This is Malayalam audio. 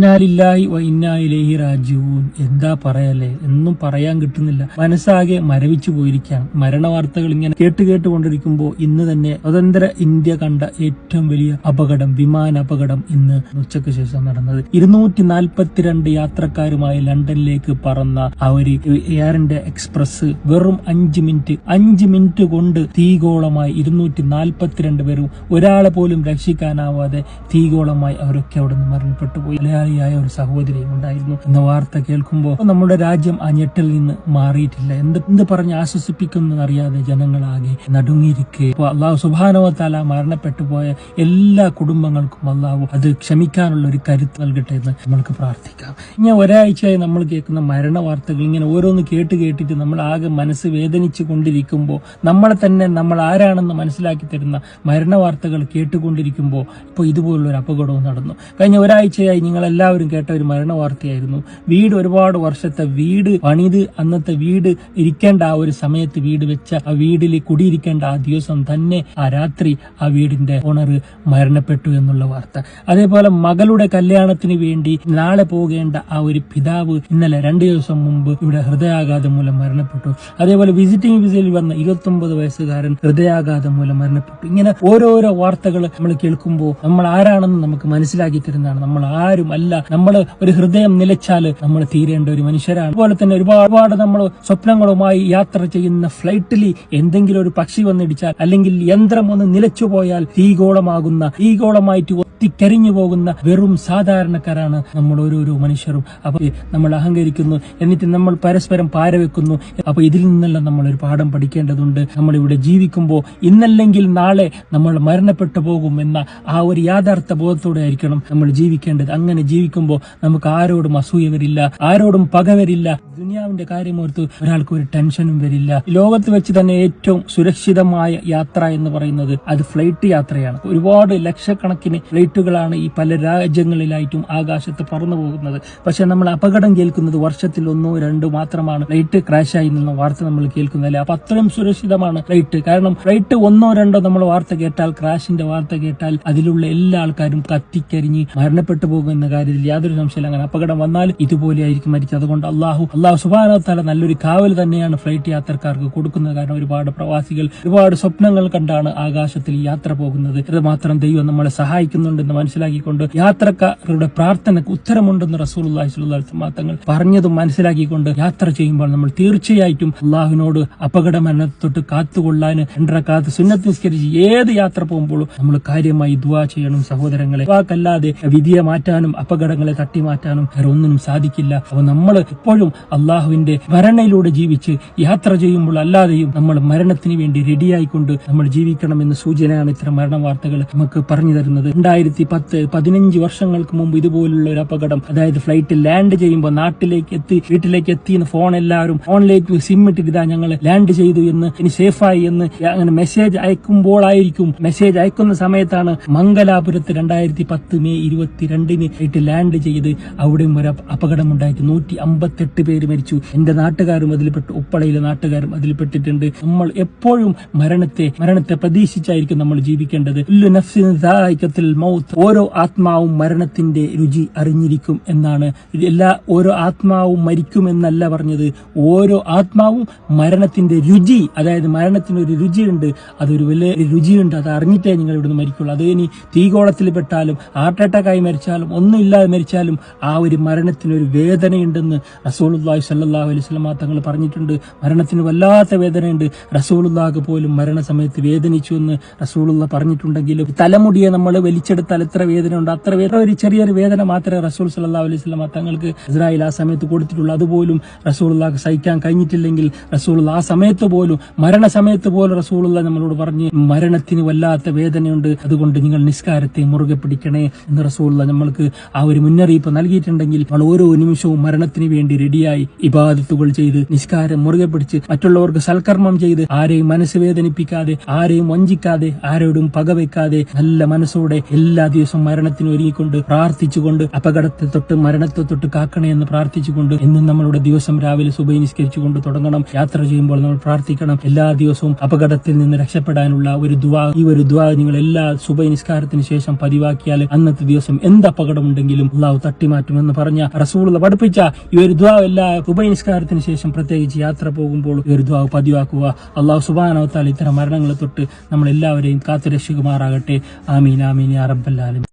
ഇന്നാലില്ലായി വ ഇന്നായിലേഹി രാജീവൂൻ എന്താ പറയല്ലേ എന്നും പറയാൻ കിട്ടുന്നില്ല. മനസ്സാകെ മരവിച്ചു പോയിരിക്കാം മരണവാർത്തകൾ ഇങ്ങനെ കേട്ട് കേട്ടുകൊണ്ടിരിക്കുമ്പോൾ ഇന്ന് തന്നെ സ്വതന്ത്ര ഇന്ത്യ കണ്ട ഏറ്റവും വലിയ അപകടം വിമാന അപകടം ഇന്ന് ഉച്ചയ്ക്ക് ശേഷം നടന്നത്. ഇരുന്നൂറ്റി നാൽപ്പത്തിരണ്ട് യാത്രക്കാരുമായി ലണ്ടനിലേക്ക് പറന്ന ആ ഒരു എയർ ഇന്ത്യ എക്സ്പ്രസ് വെറും അഞ്ച് മിനിറ്റ് അഞ്ച് മിനിറ്റ് കൊണ്ട് തീഗോളമായി ഇരുന്നൂറ്റി നാൽപ്പത്തിരണ്ട് പേരും ഒരാളെ പോലും രക്ഷിക്കാനാവാതെ തീഗോളമായി അവരൊക്കെ അവിടെ നിന്ന് മരണപ്പെട്ടു പോയി. മലയാളിയായ ഒരു സഹോദരിയും ഉണ്ടായിരുന്നു എന്ന വാർത്ത കേൾക്കുമ്പോൾ നമ്മുടെ രാജ്യം ആ ഞെട്ടിൽ നിന്ന് മാറിയിട്ടില്ല. എന്ത് എന്ത് പറഞ്ഞ് ആശ്വസിപ്പിക്കുന്നു അറിയാതെ ജനങ്ങളാകെ നടുങ്ങിയിരിക്കെ. ഇപ്പോൾ അള്ളാഹു സുബാനവത്താല മരണപ്പെട്ടു പോയ എല്ലാ കുടുംബങ്ങൾക്കും അള്ളാഹു അത് ക്ഷമിക്കാനുള്ള ഒരു കരുത്ത് നൽകട്ടെ എന്ന് നമ്മൾക്ക് പ്രാർത്ഥിക്കാം. ഇങ്ങനെ ഒരാഴ്ചയായി നമ്മൾ കേൾക്കുന്ന മരണ വാർത്തകൾ ഇങ്ങനെ ഓരോന്ന് കേട്ട് കേട്ടിട്ട് നമ്മൾ ആകെ മനസ്സ് വേദനിച്ചു കൊണ്ടിരിക്കുമ്പോൾ നമ്മളെ തന്നെ നമ്മൾ ആരാണെന്ന് മനസ്സിലാക്കി തരുന്ന മരണ വാർത്തകൾ കേട്ടുകൊണ്ടിരിക്കുമ്പോൾ ഇപ്പോൾ ഇതുപോലുള്ള ഒരു അപകടവും നടന്നു. കഴിഞ്ഞ ഒരാഴ്ചയായി നിങ്ങൾ എല്ലാവരും കേട്ട ഒരു മരണ വാർത്തയായിരുന്നു വീട് ഒരുപാട് വർഷത്തെ വീട് പണിത് അന്നത്തെ വീട് ഇരിക്കേണ്ട ആ ഒരു സമയത്ത് വീട് വെച്ച ആ വീടിൽ കുടിയിരിക്കേണ്ട ആ ദിവസം തന്നെ ആ രാത്രി ആ വീടിന്റെ ഓണർ മരണപ്പെട്ടു എന്നുള്ള വാർത്ത. അതേപോലെ മകളുടെ കല്യാണത്തിന് വേണ്ടി നാളെ പോകേണ്ട ആ ഒരു പിതാവ് ഇന്നലെ രണ്ടു ദിവസം മുമ്പ് ഇവിടെ ഹൃദയാഘാതം മൂലം മരണപ്പെട്ടു. അതേപോലെ വിസിറ്റിംഗ് വിസയിൽ വന്ന ഇരുപത്തി വയസ്സുകാരൻ ഹൃദയാഘാതം മൂലം മരണപ്പെട്ടു. ഇങ്ങനെ ഓരോരോ വാർത്തകൾ നമ്മൾ കേൾക്കുമ്പോൾ നമ്മൾ ആരാണെന്ന് നമുക്ക് മനസ്സിലാക്കി തരുന്നതാണ്. നമ്മൾ ആരും അല്ല നമ്മൾ ഒരു ഹൃദയം നിലച്ചാൽ നമ്മൾ തീരേണ്ട ഒരു മനുഷ്യരാണ്. അതുപോലെ തന്നെ ഒരുപാട് ഒരുപാട് നമ്മൾ സ്വപ്നങ്ങളുമായി യാത്ര ചെയ്യുന്ന ഫ്ലൈറ്റിൽ എന്തെങ്കിലും ഒരു പക്ഷി വന്നിടിച്ചാൽ അല്ലെങ്കിൽ യന്ത്രം ഒന്ന് നിലച്ചു പോയാൽ തീഗോളമാകുന്ന തീഗോളമായിട്ട് ഒത്തിക്കരിഞ്ഞു പോകുന്ന വെറും സാധാരണക്കാരാണ് നമ്മൾ ഓരോരോ മനുഷ്യരും. അപ്പൊ നമ്മൾ അഹങ്കരിക്കുന്നു എന്നിട്ട് നമ്മൾ പരസ്പരം പാരവെക്കുന്നു. അപ്പൊ ഇതിൽ നിന്നെല്ലാം നമ്മൾ ഒരു പാഠം പഠിക്കേണ്ടതുണ്ട്. നമ്മൾ ഇവിടെ ജീവിക്കുമ്പോൾ ഇന്നല്ലെങ്കിൽ നാളെ നമ്മൾ മരണപ്പെട്ടു പോകും എന്ന ആ ഒരു യാഥാർത്ഥ ബോധത്തോടെ ആയിരിക്കണം നമ്മൾ ജീവിക്കേണ്ടത്. അങ്ങനെ ജീവിക്കുമ്പോൾ നമുക്ക് ആരോടും അസൂയ വരില്ല ആരോടും പക വരില്ല. ദുനിയാവിന്റെ കാര്യമോർത്ത് ഒരാൾക്ക് ഒരു ടെൻഷനും വരില്ല. ലോകത്ത് വെച്ച് തന്നെ ഏറ്റവും സുരക്ഷിതമായ യാത്ര എന്ന് പറയുന്നത് അത് ഫ്ലൈറ്റ് യാത്രയാണ്. ഒരുപാട് ലക്ഷക്കണക്കിന് ഫ്ലൈറ്റുകളാണ് ഈ പല രാജ്യങ്ങളിലായിട്ടും ആകാശത്ത് പറന്നു പോകുന്നത്. പക്ഷെ നമ്മൾ അപകടം കേൾക്കുന്നത് വർഷത്തിൽ ഒന്നോ രണ്ടോ മാത്രമാണ്. ഫ്ലൈറ്റ് ആയി എന്നുള്ള വാർത്ത നമ്മൾ കേൾക്കുന്നില്ല അപ്പൊ അത്രയും സുരക്ഷിതമാണ് ഫ്ലൈറ്റ്. കാരണം ഫ്ലൈറ്റ് ഒന്നോ രണ്ടോ നമ്മൾ വാർത്ത കേട്ടാൽ ക്രാഷിന്റെ വാർത്ത കേട്ടാൽ അതിലുള്ള എല്ലാ ആൾക്കാരും കത്തിക്കരിഞ്ഞ് മരണപ്പെട്ടു പോകുന്ന കാര്യത്തിൽ യാതൊരു സംശയമില്ല. അങ്ങനെ അപകടം വന്നാൽ ഇതുപോലെ ആയിരിക്കും മരിച്ചത് അതുകൊണ്ട് അള്ളാഹു അള്ളാഹു സുബാനത്താല നല്ലൊരു കാവൽ തന്നെയാണ് ഫ്ലൈറ്റ് യാത്രക്കാർക്ക് കൊടുക്കുന്നത്. കാരണം ഒരുപാട് പ്രവാസികൾ ഒരുപാട് സ്വപ്നങ്ങൾ കണ്ടാണ് ആകാശത്തിൽ യാത്ര പോകുന്നത്. ഇത് മാത്രം ദൈവം നമ്മളെ സഹായിക്കുന്നുണ്ടെന്ന് മനസ്സിലാക്കിക്കൊണ്ട് യാത്രക്കാരുടെ പ്രാർത്ഥനക്ക് ഉത്തരമുണ്ടെന്ന് റസൂൽ തങ്ങൾ പറഞ്ഞതും മനസ്സിലാക്കിക്കൊണ്ട് യാത്ര ചെയ്യുമ്പോൾ നമ്മൾ തീർച്ചയായിട്ടും അള്ളാഹുവിനോട് അപകട മരണത്തൊട്ട് കാത്തുകൊള്ളാൻ രണ്ടരക്കാത്ത് സുന്നത്ത് നിസ്കരിച്ച് ഏത് യാത്ര പോകുമ്പോഴും നമ്മൾ കാര്യമായി ദുവാ ചെയ്യണം സഹോദരങ്ങളെ. വാക്കല്ലാതെ വിധിയെ മാറ്റാനും അപകടങ്ങളെ തട്ടി മാറ്റാനും വേറെ ഒന്നിനും സാധിക്കില്ല. അപ്പോൾ നമ്മൾ എപ്പോഴും അള്ളാഹുവിന്റെ ഭരണയിലൂടെ ജീവിച്ച് യാത്ര ചെയ്യുമ്പോൾ അല്ലാതെയും നമ്മൾ മരണത്തിന് വേണ്ടി റെഡിയായിക്കൊണ്ട് നമ്മൾ ജീവിക്കണമെന്ന സൂചനയാണ് ഇത്തരം മരണ വാർത്തകൾ നമുക്ക് പറഞ്ഞു തരുന്നത്. രണ്ടായിരത്തി പത്ത് പതിനഞ്ച് വർഷങ്ങൾക്ക് മുമ്പ് ഇതുപോലുള്ള ഒരു അപകടം അതായത് ഫ്ലൈറ്റ് ലാൻഡ് ചെയ്യുമ്പോൾ നാട്ടിലേക്ക് എത്തി വീട്ടിലേക്ക് എത്തി എന്ന് ഫോൺ എല്ലാവരും ഫോണിലേക്ക് സിം ഇട്ടിട്ട് ഇതാ ഞങ്ങൾ ലാൻഡ് ചെയ്തു എന്ന് ഇനി സേഫായി എന്ന് അങ്ങനെ മെസ്സേജ് അയക്കുമ്പോഴായിരിക്കും മെസ്സേജ് അയക്കുന്ന സമയത്താണ് മംഗലാപുരത്ത് രണ്ടായിരത്തി പത്ത് മെയ് ഇരുപത്തിരണ്ടിന് ആയിട്ട് ലാൻഡ് ചെയ്ത് അവിടെയും ഒരു അപകടം അപകടമുണ്ടായിട്ട് നൂറ്റി അമ്പത്തെട്ട് പേര് മരിച്ചു. എന്റെ നാട്ടുകാരും അതിൽപ്പെട്ടു ഉപ്പളയിലെ നാട്ടുകാരും അതിൽപ്പെട്ടിട്ടുണ്ട്. നമ്മൾ എപ്പോഴും മരണത്തെ മരണത്തെ പ്രതീക്ഷിച്ചായിരിക്കും നമ്മൾ ജീവിക്കേണ്ടത്. നഫ്സിൻ ദാഇഖത്തുൽ മൗത്ത് ഓരോ ആത്മാവും മരണത്തിന്റെ രുചി അറിഞ്ഞിരിക്കും എന്നാണ്. എല്ലാ ഓരോ ആത്മാവും മരിക്കുമെന്നല്ല പറഞ്ഞത്. ഓരോ ആത്മാവും മരണത്തിന്റെ രുചി അതായത് മരണത്തിന് ഒരു രുചിയുണ്ട്. അതൊരു വലിയ രുചിയുണ്ട്. അത് അറിഞ്ഞിട്ടേ നിങ്ങൾ ഇവിടുന്ന് മരിക്കുള്ളൂ. അത് ഇനി തീകോളത്തിൽ പെട്ടാലും ഹാർട്ട് അറ്റാക്കായി മരിച്ചാലും ഒന്നുമില്ലാതെ മരിച്ചാലും ആ ഒരു മരണത്തിന് ഒരു വേദനയുണ്ടെന്ന് റസൂലുള്ളാഹി സല്ലാഹു അലൈഹി വസല്ലം തങ്ങൾ പറഞ്ഞിട്ടുണ്ട്. മരണത്തിന് വല്ലാത്ത വേദനയുണ്ട്. റസൂലുള്ളാഹ് പോലും മരണസമയത്ത് വേദനിച്ചു എന്ന് റസൂലുള്ള പറഞ്ഞിട്ടുണ്ടെങ്കിലും തലമുടിയെ നമ്മൾ വലിച്ചെടുത്താൽ ഇത്ര വേദന ഉണ്ട്. അത്ര വേദന ഒരു ചെറിയൊരു വേദന മാത്രമേ റസൂൽ സല്ലാ അലൈഹി വസല്ലം തങ്ങൾക്ക് ഇസ്രായേൽ ആ സമയത്ത് കൊടുത്തിട്ടുള്ളൂ. അതുപോലും റസൂലുള്ളാഹ് സഹിക്കാൻ കഴിഞ്ഞിട്ടില്ലെങ്കിൽ റസൂൾ ആ സമയത്ത് പോലും മരണ സമയത്ത് പോലും റസൂലുള്ള നമ്മളോട് പറഞ്ഞ് മരണത്തിന് വല്ലാത്ത വേദനയുണ്ട്. അതുകൊണ്ട് നിങ്ങൾ നിസ്കാരത്തെ മുറുകെ പിടിക്കണേ എന്ന് റസൂള്ള നമ്മൾക്ക് ആ ഒരു മുന്നറിയിപ്പ് നൽകിയിട്ടുണ്ടെങ്കിൽ നമ്മൾ ഓരോ നിമിഷവും മരണത്തിന് വേണ്ടി റെഡിയായി ഇബാദത്തുകൾ ചെയ്ത് നിസ്കാരം മുറുകെ പിടിച്ച് മറ്റുള്ളവർക്ക് സൽക്കർമ്മം ചെയ്ത് ആരെയും മനസ്സ് വേദനിപ്പിക്കാതെ ആരെയും വഞ്ചിക്കാതെ ആരോടും പകവെക്കാതെ നല്ല മനസ്സോടെ എല്ലാ എല്ലാ ദിവസവും മരണത്തിന് ഒരുങ്ങിക്കൊണ്ട് പ്രാർത്ഥിച്ചുകൊണ്ട് അപകടത്തെ തൊട്ട് മരണത്തെ തൊട്ട് കാക്കണേ എന്ന് പ്രാർത്ഥിച്ചുകൊണ്ട് എന്നും നമ്മളുടെ ദിവസം രാവിലെ സുബൈ നിസ്കരിച്ചുകൊണ്ട് തുടങ്ങണം. യാത്ര ചെയ്യുമ്പോൾ നമ്മൾ പ്രാർത്ഥിക്കണം. എല്ലാ ദിവസവും അപകടത്തിൽ നിന്ന് രക്ഷപ്പെടാനുള്ള ഒരു ദ്വാ ഈ ഒരു ദ്വാ നിങ്ങൾ എല്ലാ സുബൈ നിസ്കാരത്തിന് ശേഷം പതിവാക്കിയാൽ അന്നത്തെ ദിവസം എന്ത് അപകടമുണ്ടെങ്കിലും അള്ളാഹു തട്ടിമാറ്റുമെന്ന് പറഞ്ഞ റസൂൾ പഠിപ്പിച്ച ഈ ഒരു ദ്വാ എല്ലാ സുബൈ നിസ്കാരത്തിന് ശേഷം പ്രത്യേകിച്ച് യാത്ര പോകുമ്പോൾ ഈ ഒരു ദ്വാ പതിവാക്കുക. അള്ളാഹു സുബാനവത്താൽ ഇത്തരം മരണങ്ങളെ തൊട്ട് നമ്മൾ എല്ലാവരെയും കാത്തുരക്ഷിക്കുമാറാകട്ടെ. ആമീൻ ആമീൻ യാ ረብል ዓለሚን